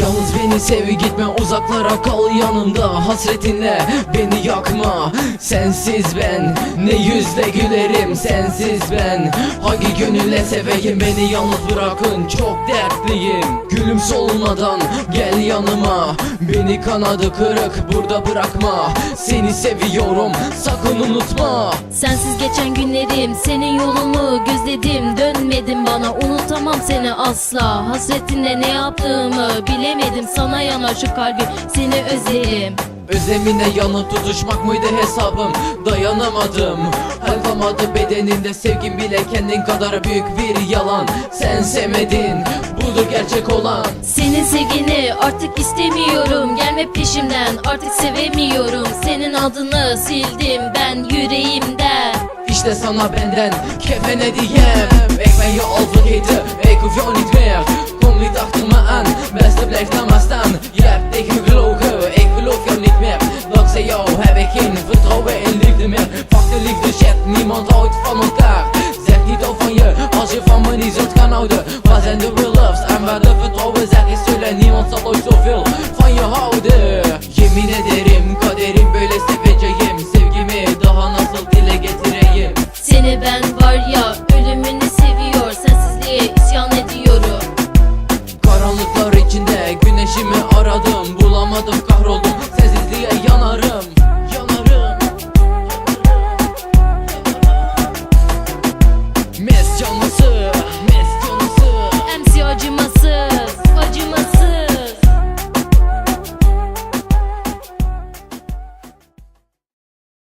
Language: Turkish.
Yalnız beni sev gitme uzaklara kal yanımda. Hasretinle beni yakma. Sensiz ben ne yüzle gülerim sensiz ben. Hangi gönülle seveyim beni yalnız bırakın çok dertliyim Gülüm solmadan gel yanıma. Beni kanadı kırık burada bırakma. Seni seviyorum sakın unutma. Sensiz geçen günlerim senin yolunu gözledim. Dönmedin bana unutamam seni asla. Hasretinle ne yaptığımı bilemedim. Sana yanar şu kalbim seni özlerim Özlemine yanıp tutuşmak mıydı hesabım? Dayanamadım. Hal kalmadı bedeninde sevgin bile kendin kadar büyük bir yalan. Sen sevmedin budur gerçek olan. Senin sevgini artık istemiyorum. Gelme peşimden artık sevemiyorum. Senin adını sildim ben yüreğimden İşte sana benden kefen hediyem. Ik ben je al vergeten, ik hoef jou niet meer Kom niet achter me aan, beste staan Je hebt tegen me gelogen, ik geloof jou niet meer Dankzij jou heb ik geen vertrouwen in liefde meer de liefde shit, niemand houdt van elkaar kan houden de real loves. En waar de vertrouwen zeg is söyle Niemand zal ooit zoveel van je houden Yemin ederim kaderim böyle seveceğim. Sevgimi daha nasıl dile getireyim? Seni ben var ya ölümünü seviyor Sensizliğe isyan ediyorum. Karanlıklar içinde güneşimi aradım Bulamadım kahroldum. Sezin